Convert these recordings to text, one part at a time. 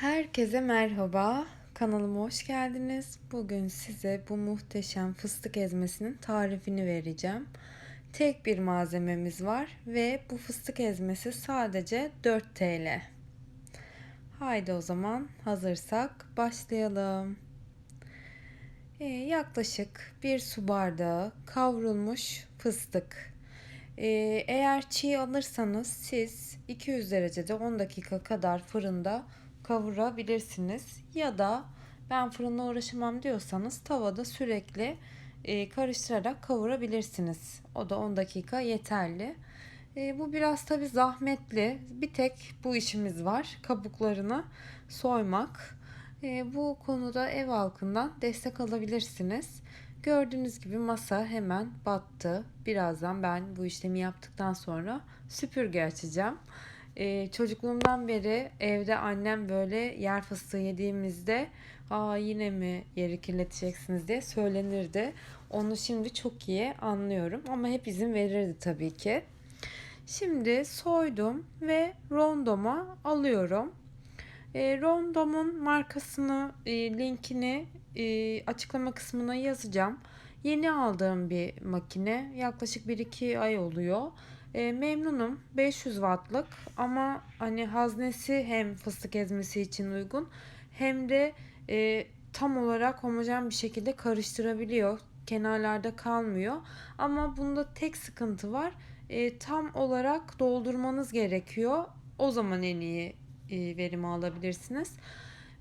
Herkese merhaba. Kanalıma hoş geldiniz. Bugün size bu muhteşem fıstık ezmesinin tarifini vereceğim. Tek bir malzememiz var ve bu fıstık ezmesi sadece 4 TL. Haydi o zaman hazırsak başlayalım. Ee, yaklaşık bir su bardağı kavrulmuş fıstık. Ee, eğer çiğ alırsanız siz 200 derecede 10 dakika kadar fırında kavurabilirsiniz. Ya da ben fırına uğraşamam diyorsanız tavada sürekli e, karıştırarak kavurabilirsiniz. O da 10 dakika yeterli. E, bu biraz tabi zahmetli. Bir tek bu işimiz var. Kabuklarını soymak. E, bu konuda ev halkından destek alabilirsiniz. Gördüğünüz gibi masa hemen battı. Birazdan ben bu işlemi yaptıktan sonra süpürge açacağım. Ee, çocukluğumdan beri evde annem böyle yer fıstığı yediğimizde aa yine mi yeri kirleteceksiniz diye söylenirdi. Onu şimdi çok iyi anlıyorum ama hep izin verirdi tabii ki. Şimdi soydum ve rondoma alıyorum. E, rondomun markasını, e, linkini e, açıklama kısmına yazacağım. Yeni aldığım bir makine. Yaklaşık 1-2 ay oluyor. E, memnunum. 500 wattlık ama hani haznesi hem fıstık ezmesi için uygun hem de e, tam olarak homojen bir şekilde karıştırabiliyor. Kenarlarda kalmıyor. Ama bunda tek sıkıntı var. E, tam olarak doldurmanız gerekiyor. O zaman en iyi e, verimi alabilirsiniz.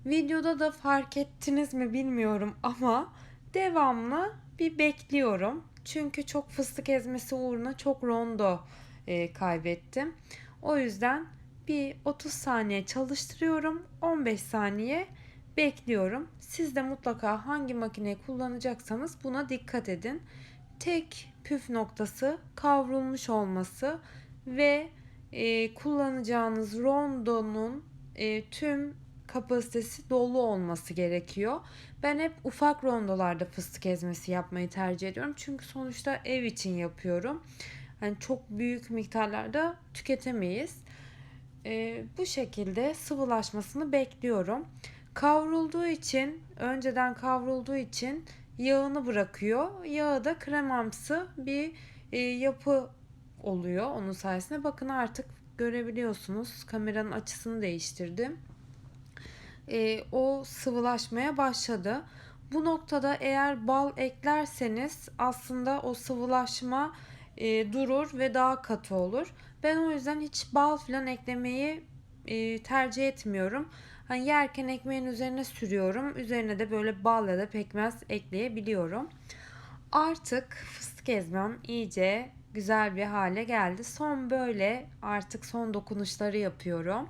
Videoda da fark ettiniz mi bilmiyorum ama devamlı bir bekliyorum. Çünkü çok fıstık ezmesi uğruna çok rondo e, kaybettim. O yüzden bir 30 saniye çalıştırıyorum. 15 saniye bekliyorum. Siz de mutlaka hangi makineyi kullanacaksanız buna dikkat edin. Tek püf noktası kavrulmuş olması ve e, kullanacağınız rondonun e, tüm kapasitesi dolu olması gerekiyor. Ben hep ufak rondolarda fıstık ezmesi yapmayı tercih ediyorum. Çünkü sonuçta ev için yapıyorum. Yani çok büyük miktarlarda tüketemeyiz. E, bu şekilde sıvılaşmasını bekliyorum. Kavrulduğu için, önceden kavrulduğu için yağını bırakıyor. Yağı da kremamsı bir e, yapı oluyor onun sayesinde. Bakın artık görebiliyorsunuz. Kameranın açısını değiştirdim. E, o sıvılaşmaya başladı. Bu noktada eğer bal eklerseniz aslında o sıvılaşma e, durur ve daha katı olur. Ben o yüzden hiç bal falan eklemeyi e, tercih etmiyorum. Hani yerken ekmeğin üzerine sürüyorum. Üzerine de böyle bal ya da pekmez ekleyebiliyorum. Artık fıstık ezmem iyice güzel bir hale geldi. Son böyle artık son dokunuşları yapıyorum.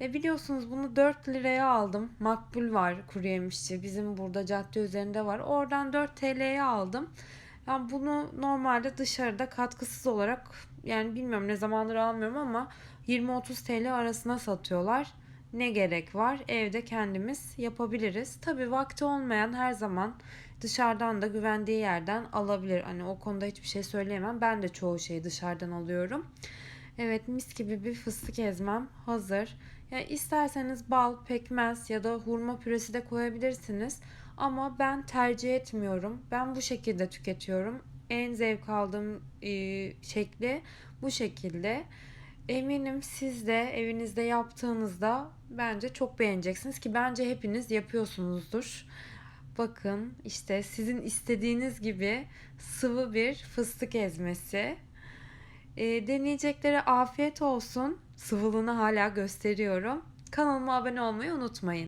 E biliyorsunuz bunu 4 liraya aldım. Makbul var kuru yemişçi. Bizim burada cadde üzerinde var. Oradan 4 TL'ye aldım. Yani bunu normalde dışarıda katkısız olarak yani bilmiyorum ne zamandır almıyorum ama 20-30 TL arasına satıyorlar. Ne gerek var? Evde kendimiz yapabiliriz. Tabii vakti olmayan her zaman dışarıdan da güvendiği yerden alabilir. Hani o konuda hiçbir şey söyleyemem. Ben de çoğu şeyi dışarıdan alıyorum. Evet mis gibi bir fıstık ezmem hazır. Yani isterseniz bal, pekmez ya da hurma püresi de koyabilirsiniz. Ama ben tercih etmiyorum. Ben bu şekilde tüketiyorum. En zevk aldığım e, şekli bu şekilde. Eminim siz de evinizde yaptığınızda bence çok beğeneceksiniz ki bence hepiniz yapıyorsunuzdur. Bakın işte sizin istediğiniz gibi sıvı bir fıstık ezmesi. E, deneyeceklere afiyet olsun. Sıvılığını hala gösteriyorum. Kanalıma abone olmayı unutmayın.